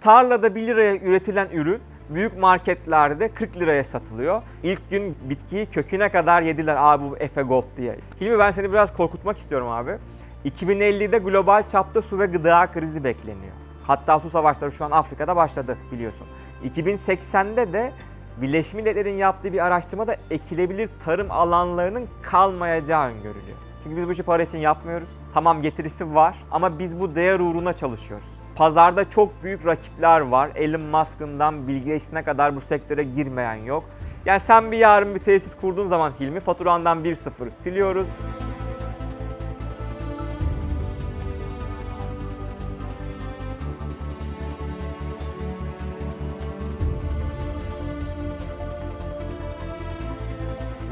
Tarlada 1 liraya üretilen ürün büyük marketlerde 40 liraya satılıyor. İlk gün bitkiyi köküne kadar yediler abi bu Efe Gold diye. Hilmi ben seni biraz korkutmak istiyorum abi. 2050'de global çapta su ve gıda krizi bekleniyor. Hatta su savaşları şu an Afrika'da başladı biliyorsun. 2080'de de Birleşmiş Milletler'in yaptığı bir araştırmada ekilebilir tarım alanlarının kalmayacağı öngörülüyor. Çünkü biz bu işi para için yapmıyoruz. Tamam getirisi var ama biz bu değer uğruna çalışıyoruz. Pazarda çok büyük rakipler var. Elon Musk'ından Bill Gates'ine kadar bu sektöre girmeyen yok. Yani sen bir yarın bir tesis kurduğun zaman Hilmi faturandan 1-0 siliyoruz.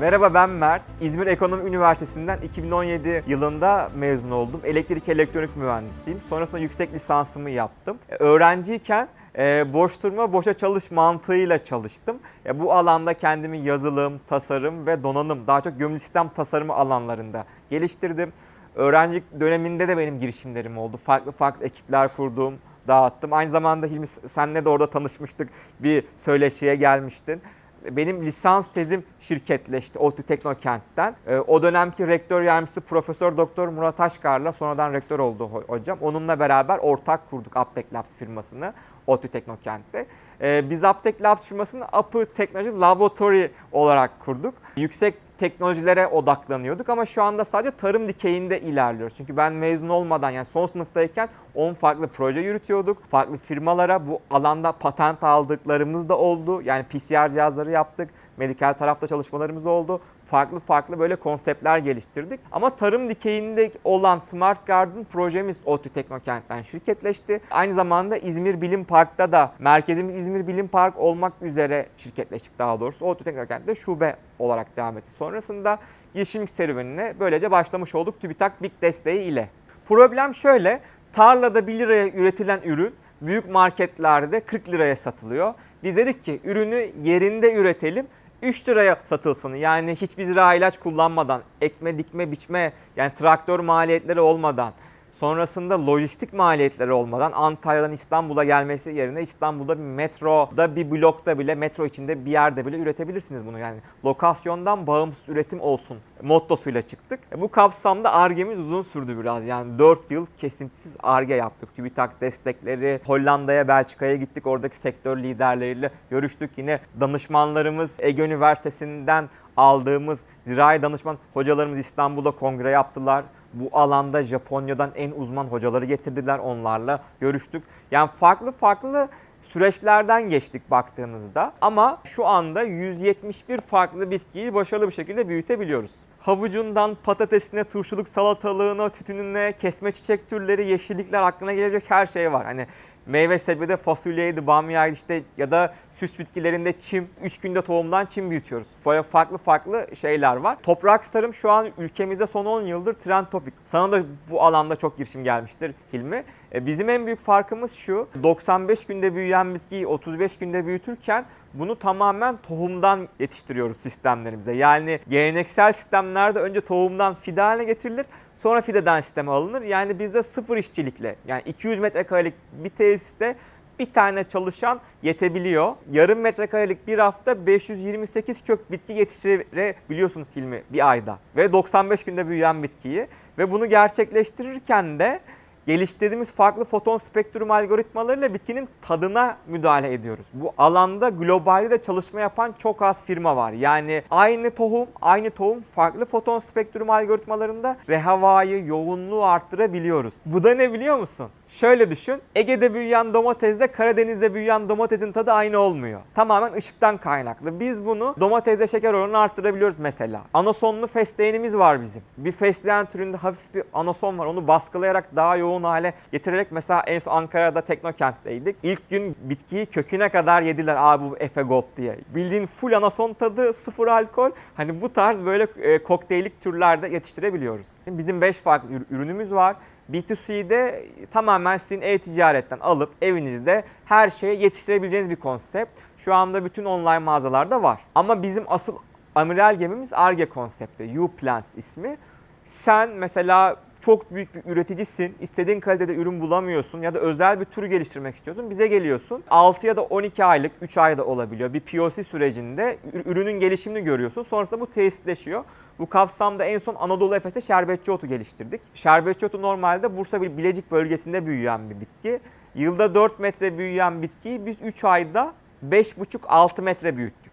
Merhaba ben Mert. İzmir Ekonomi Üniversitesi'nden 2017 yılında mezun oldum. Elektrik elektronik mühendisiyim. Sonrasında yüksek lisansımı yaptım. E, Öğrenciyken e, boş durma, boşa çalış mantığıyla çalıştım. E, bu alanda kendimi yazılım, tasarım ve donanım, daha çok gömülü sistem tasarımı alanlarında geliştirdim. Öğrencilik döneminde de benim girişimlerim oldu. Farklı farklı ekipler kurdum, dağıttım. Aynı zamanda Hilmi senle de orada tanışmıştık. Bir söyleşiye gelmiştin benim lisans tezim şirketleşti ODTÜ Teknokent'ten. Ee, O dönemki rektör yardımcısı Profesör Doktor Murat Aşkar'la sonradan rektör oldu ho- hocam. Onunla beraber ortak kurduk Aptek Labs firmasını ODTÜ Teknokent'te. Ee, Biz Aptek Labs firmasını Upper Technology Laboratory olarak kurduk. Yüksek teknolojilere odaklanıyorduk ama şu anda sadece tarım dikeyinde ilerliyoruz. Çünkü ben mezun olmadan yani son sınıftayken 10 farklı proje yürütüyorduk. Farklı firmalara bu alanda patent aldıklarımız da oldu. Yani PCR cihazları yaptık. Medikal tarafta çalışmalarımız oldu. Farklı farklı böyle konseptler geliştirdik. Ama tarım dikeyinde olan Smart Garden projemiz ODTÜ Teknokent'ten şirketleşti. Aynı zamanda İzmir Bilim Park'ta da merkezimiz İzmir Bilim Park olmak üzere şirketleştik daha doğrusu. ODTÜ Teknokent'te şube olarak devam etti. Sonrasında girişimcilik serüvenine böylece başlamış olduk TÜBİTAK BİK desteği ile. Problem şöyle, tarlada 1 liraya üretilen ürün büyük marketlerde 40 liraya satılıyor. Biz dedik ki ürünü yerinde üretelim. 3 liraya satılsın. Yani hiçbir zira ilaç kullanmadan, ekme, dikme, biçme yani traktör maliyetleri olmadan, sonrasında lojistik maliyetleri olmadan Antalya'dan İstanbul'a gelmesi yerine İstanbul'da bir metroda bir blokta bile metro içinde bir yerde bile üretebilirsiniz bunu. Yani lokasyondan bağımsız üretim olsun mottosuyla çıktık. E, Bu kapsamda ARGE'miz uzun sürdü biraz. Yani 4 yıl kesintisiz ARGE yaptık. TÜBİTAK destekleri, Hollanda'ya, Belçika'ya gittik. Oradaki sektör liderleriyle görüştük. Yine danışmanlarımız Ege Üniversitesi'nden aldığımız zirai danışman hocalarımız İstanbul'da kongre yaptılar. Bu alanda Japonya'dan en uzman hocaları getirdiler. Onlarla görüştük. Yani farklı farklı süreçlerden geçtik baktığınızda ama şu anda 171 farklı bitkiyi başarılı bir şekilde büyütebiliyoruz. Havucundan patatesine, turşuluk salatalığına, tütününe, kesme çiçek türleri, yeşillikler aklına gelecek her şey var. Hani meyve sebzede fasulyeydi, bamyaydı işte ya da süs bitkilerinde çim, 3 günde tohumdan çim büyütüyoruz. Böyle farklı farklı şeyler var. Toprak sarım şu an ülkemizde son 10 yıldır trend topik. Sana da bu alanda çok girişim gelmiştir Hilmi. E, Bizim en büyük farkımız şu, 95 günde büyüyen bitkiyi 35 günde büyütürken bunu tamamen tohumdan yetiştiriyoruz sistemlerimize. Yani geleneksel sistemlerde önce tohumdan fide haline getirilir, sonra fideden sisteme alınır. Yani bizde sıfır işçilikle, yani 200 metrekarelik bir tesiste bir tane çalışan yetebiliyor. Yarım metrekarelik bir hafta 528 kök bitki yetiştirebiliyorsun Hilmi bir ayda. Ve 95 günde büyüyen bitkiyi. Ve bunu gerçekleştirirken de geliştirdiğimiz farklı foton spektrum algoritmalarıyla bitkinin tadına müdahale ediyoruz. Bu alanda globalde de çalışma yapan çok az firma var. Yani aynı tohum, aynı tohum farklı foton spektrum algoritmalarında rehavayı, yoğunluğu arttırabiliyoruz. Bu da ne biliyor musun? Şöyle düşün. Ege'de büyüyen domatesle Karadeniz'de büyüyen domatesin tadı aynı olmuyor. Tamamen ışıktan kaynaklı. Biz bunu domatesle şeker oranını arttırabiliyoruz mesela. Anasonlu fesleğenimiz var bizim. Bir fesleğen türünde hafif bir anason var. Onu baskılayarak daha yoğun hale getirerek mesela en son Ankara'da Teknokent'teydik. İlk gün bitkiyi köküne kadar yediler abi bu Efe Gold diye. Bildiğin full anason tadı, sıfır alkol. Hani bu tarz böyle e, kokteyllik türlerde yetiştirebiliyoruz. Bizim 5 farklı ür- ürünümüz var. B2C'de tamamen sizin e-ticaretten alıp evinizde her şeye yetiştirebileceğiniz bir konsept. Şu anda bütün online mağazalarda var. Ama bizim asıl amiral gemimiz Arge konsepti. U-Plants ismi. Sen mesela çok büyük bir üreticisin, istediğin kalitede ürün bulamıyorsun ya da özel bir tür geliştirmek istiyorsun. Bize geliyorsun. 6 ya da 12 aylık, 3 ayda olabiliyor. Bir POC sürecinde ür- ürünün gelişimini görüyorsun. Sonrasında bu tesisleşiyor. Bu kapsamda en son Anadolu Efes'te şerbetçi otu geliştirdik. Şerbetçi otu normalde Bursa Bilecik bölgesinde büyüyen bir bitki. Yılda 4 metre büyüyen bitkiyi biz 3 ayda 5,5-6 metre büyüttük.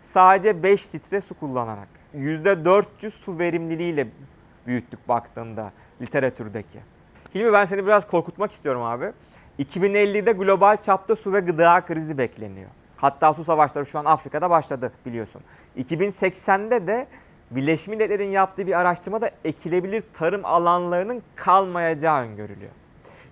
Sadece 5 litre su kullanarak. %400 su verimliliğiyle büyüttük baktığında literatürdeki. Hilmi ben seni biraz korkutmak istiyorum abi. 2050'de global çapta su ve gıda krizi bekleniyor. Hatta su savaşları şu an Afrika'da başladı biliyorsun. 2080'de de Birleşmiş Milletler'in yaptığı bir araştırmada ekilebilir tarım alanlarının kalmayacağı öngörülüyor.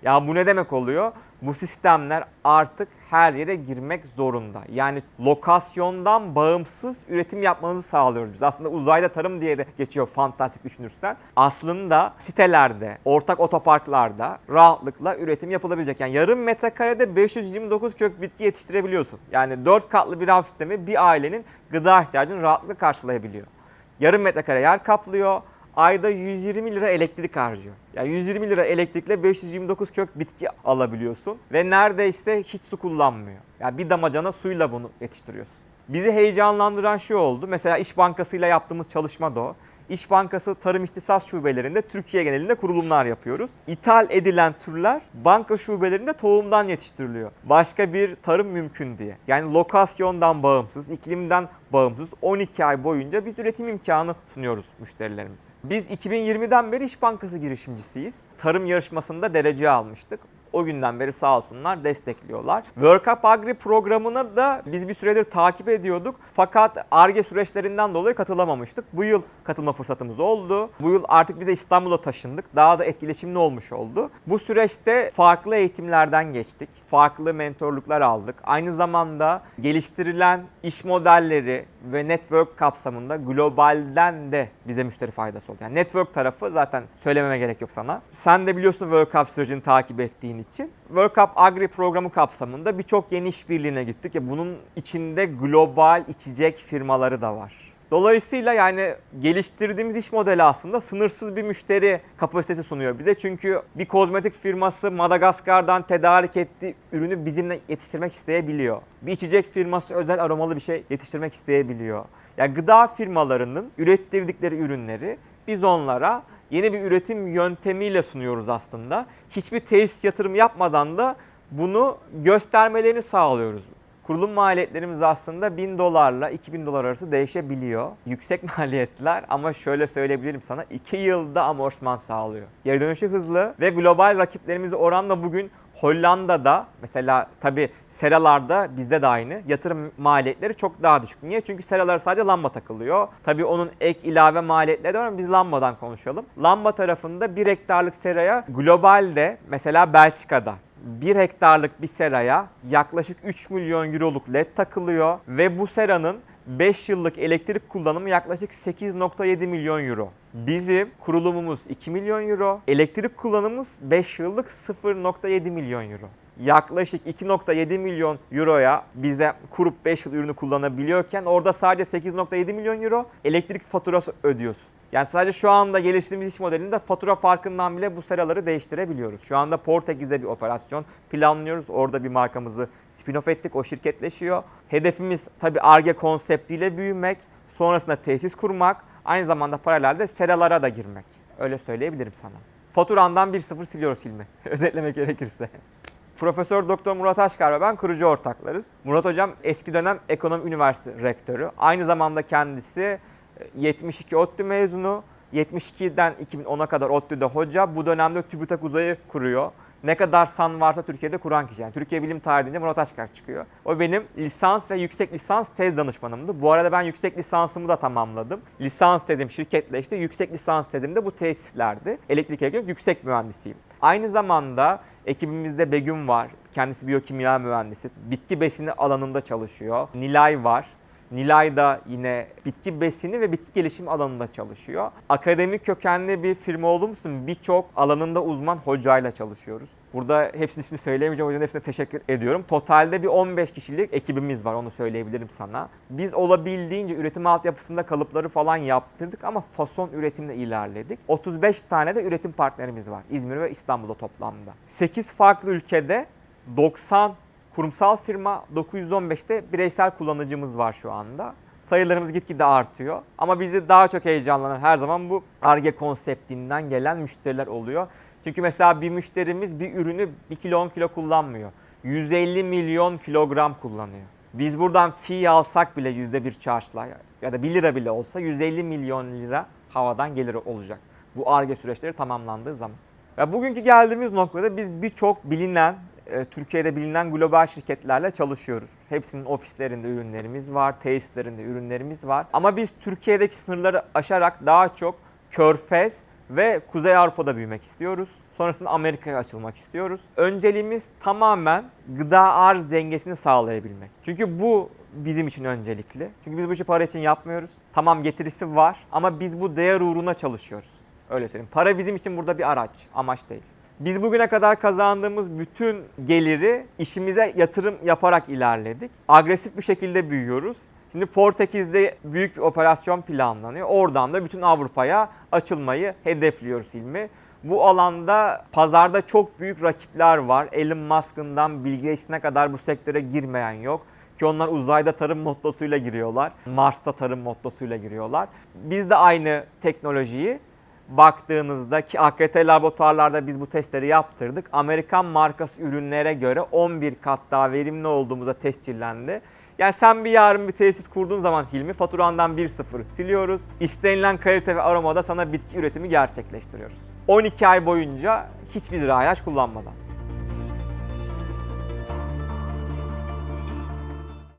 Ya bu ne demek oluyor? Bu sistemler artık her yere girmek zorunda. Yani lokasyondan bağımsız üretim yapmanızı sağlıyoruz biz. Aslında uzayda tarım diye de geçiyor fantastik düşünürsen. Aslında sitelerde, ortak otoparklarda rahatlıkla üretim yapılabilecek. Yani yarım metrekarede 529 kök bitki yetiştirebiliyorsun. Yani 4 katlı bir raf sistemi bir ailenin gıda ihtiyacını rahatlıkla karşılayabiliyor. Yarım metrekare yer kaplıyor. Ayda 120 lira elektrik harcıyor. Yani 120 lira elektrikle 529 kök bitki alabiliyorsun ve neredeyse hiç su kullanmıyor. Yani bir damacana suyla bunu yetiştiriyorsun. Bizi heyecanlandıran şu oldu. Mesela İş Bankası ile yaptığımız çalışma da o. İş Bankası tarım ihtisas şubelerinde Türkiye genelinde kurulumlar yapıyoruz. İthal edilen türler banka şubelerinde tohumdan yetiştiriliyor. Başka bir tarım mümkün diye. Yani lokasyondan bağımsız, iklimden bağımsız 12 ay boyunca biz üretim imkanı sunuyoruz müşterilerimize. Biz 2020'den beri İş Bankası girişimcisiyiz. Tarım yarışmasında derece almıştık. O günden beri sağ olsunlar destekliyorlar. World Cup Agri programına da biz bir süredir takip ediyorduk. Fakat ARGE süreçlerinden dolayı katılamamıştık. Bu yıl katılma fırsatımız oldu. Bu yıl artık biz de İstanbul'a taşındık. Daha da etkileşimli olmuş oldu. Bu süreçte farklı eğitimlerden geçtik. Farklı mentorluklar aldık. Aynı zamanda geliştirilen iş modelleri ve network kapsamında globalden de bize müşteri faydası oldu. Yani network tarafı zaten söylememe gerek yok sana. Sen de biliyorsun World Cup sürecini takip ettiğin için. World Cup Agri programı kapsamında birçok yeni işbirliğine gittik. Ya bunun içinde global içecek firmaları da var. Dolayısıyla yani geliştirdiğimiz iş modeli aslında sınırsız bir müşteri kapasitesi sunuyor bize. Çünkü bir kozmetik firması Madagaskar'dan tedarik ettiği ürünü bizimle yetiştirmek isteyebiliyor. Bir içecek firması özel aromalı bir şey yetiştirmek isteyebiliyor. Yani gıda firmalarının ürettirdikleri ürünleri biz onlara yeni bir üretim yöntemiyle sunuyoruz aslında. Hiçbir tesis yatırım yapmadan da bunu göstermelerini sağlıyoruz. Kurulum maliyetlerimiz aslında 1000 dolarla 2000 dolar arası değişebiliyor. Yüksek maliyetler ama şöyle söyleyebilirim sana 2 yılda amortisman sağlıyor. Geri dönüşü hızlı ve global rakiplerimize oranla bugün Hollanda'da mesela tabi seralarda bizde de aynı yatırım maliyetleri çok daha düşük. Niye? Çünkü seralara sadece lamba takılıyor. Tabi onun ek ilave maliyetleri de var ama biz lambadan konuşalım. Lamba tarafında 1 hektarlık seraya globalde mesela Belçika'da 1 hektarlık bir seraya yaklaşık 3 milyon euroluk led takılıyor ve bu seranın 5 yıllık elektrik kullanımı yaklaşık 8.7 milyon euro. Bizim kurulumumuz 2 milyon euro, elektrik kullanımımız 5 yıllık 0.7 milyon euro. Yaklaşık 2.7 milyon euroya bize kurup 5 yıl ürünü kullanabiliyorken orada sadece 8.7 milyon euro elektrik faturası ödüyorsun. Yani sadece şu anda geliştirdiğimiz iş modelinde fatura farkından bile bu seraları değiştirebiliyoruz. Şu anda Portekiz'de bir operasyon planlıyoruz. Orada bir markamızı spin-off ettik. O şirketleşiyor. Hedefimiz tabii ARGE konseptiyle büyümek. Sonrasında tesis kurmak. Aynı zamanda paralelde seralara da girmek. Öyle söyleyebilirim sana. Faturandan 1-0 siliyoruz filmi. Özetlemek gerekirse. Profesör Doktor Murat Aşkar ve ben kurucu ortaklarız. Murat Hocam eski dönem Ekonomi Üniversitesi rektörü. Aynı zamanda kendisi 72 ODTÜ mezunu. 72'den 2010'a kadar ODTÜ'de hoca. Bu dönemde TÜBİTAK Uzay'ı kuruyor. Ne kadar san varsa Türkiye'de kuran kişi. Yani Türkiye Bilim Tarihi'nde Murat Aşkar çıkıyor. O benim lisans ve yüksek lisans tez danışmanımdı. Bu arada ben yüksek lisansımı da tamamladım. Lisans tezim şirketleşti. Yüksek lisans tezim de bu tesislerdi. Elektrik elektronik yüksek mühendisiyim. Aynı zamanda ekibimizde Begüm var. Kendisi biyokimya mühendisi. Bitki besini alanında çalışıyor. Nilay var. Nilay da yine bitki besini ve bitki gelişimi alanında çalışıyor. Akademik kökenli bir firma olduğumuz için birçok alanında uzman hocayla çalışıyoruz. Burada hepsinin ismini söyleyemeyeceğim hocanın hepsine teşekkür ediyorum. Totalde bir 15 kişilik ekibimiz var onu söyleyebilirim sana. Biz olabildiğince üretim altyapısında kalıpları falan yaptırdık ama fason üretimde ilerledik. 35 tane de üretim partnerimiz var İzmir ve İstanbul'da toplamda. 8 farklı ülkede 90 kurumsal firma 915'te bireysel kullanıcımız var şu anda. Sayılarımız gitgide artıyor. Ama bizi daha çok heyecanlanan her zaman bu ARGE konseptinden gelen müşteriler oluyor. Çünkü mesela bir müşterimiz bir ürünü 1 kilo 10 kilo kullanmıyor. 150 milyon kilogram kullanıyor. Biz buradan fi alsak bile %1 charge'la ya da 1 lira bile olsa 150 milyon lira havadan gelir olacak. Bu ARGE süreçleri tamamlandığı zaman. Ve bugünkü geldiğimiz noktada biz birçok bilinen, e, Türkiye'de bilinen global şirketlerle çalışıyoruz. Hepsinin ofislerinde ürünlerimiz var, tesislerinde ürünlerimiz var. Ama biz Türkiye'deki sınırları aşarak daha çok Körfez ve Kuzey Avrupa'da büyümek istiyoruz. Sonrasında Amerika'ya açılmak istiyoruz. Önceliğimiz tamamen gıda arz dengesini sağlayabilmek. Çünkü bu bizim için öncelikli. Çünkü biz bu işi para için yapmıyoruz. Tamam getirisi var ama biz bu değer uğruna çalışıyoruz. Öyle söyleyeyim. Para bizim için burada bir araç, amaç değil. Biz bugüne kadar kazandığımız bütün geliri işimize yatırım yaparak ilerledik. Agresif bir şekilde büyüyoruz. Şimdi Portekiz'de büyük bir operasyon planlanıyor. Oradan da bütün Avrupa'ya açılmayı hedefliyoruz ilmi. Bu alanda pazarda çok büyük rakipler var. Elon Musk'ından Bill Gates'ine kadar bu sektöre girmeyen yok. Ki onlar uzayda tarım mottosuyla giriyorlar. Mars'ta tarım mottosuyla giriyorlar. Biz de aynı teknolojiyi baktığınızda ki AKT laboratuvarlarda biz bu testleri yaptırdık. Amerikan markası ürünlere göre 11 kat daha verimli olduğumuzda tescillendi. Yani sen bir yarın bir tesis kurduğun zaman Hilmi faturandan 1-0 siliyoruz. İstenilen kalite ve aromada sana bitki üretimi gerçekleştiriyoruz. 12 ay boyunca hiçbir ilaç kullanmadan.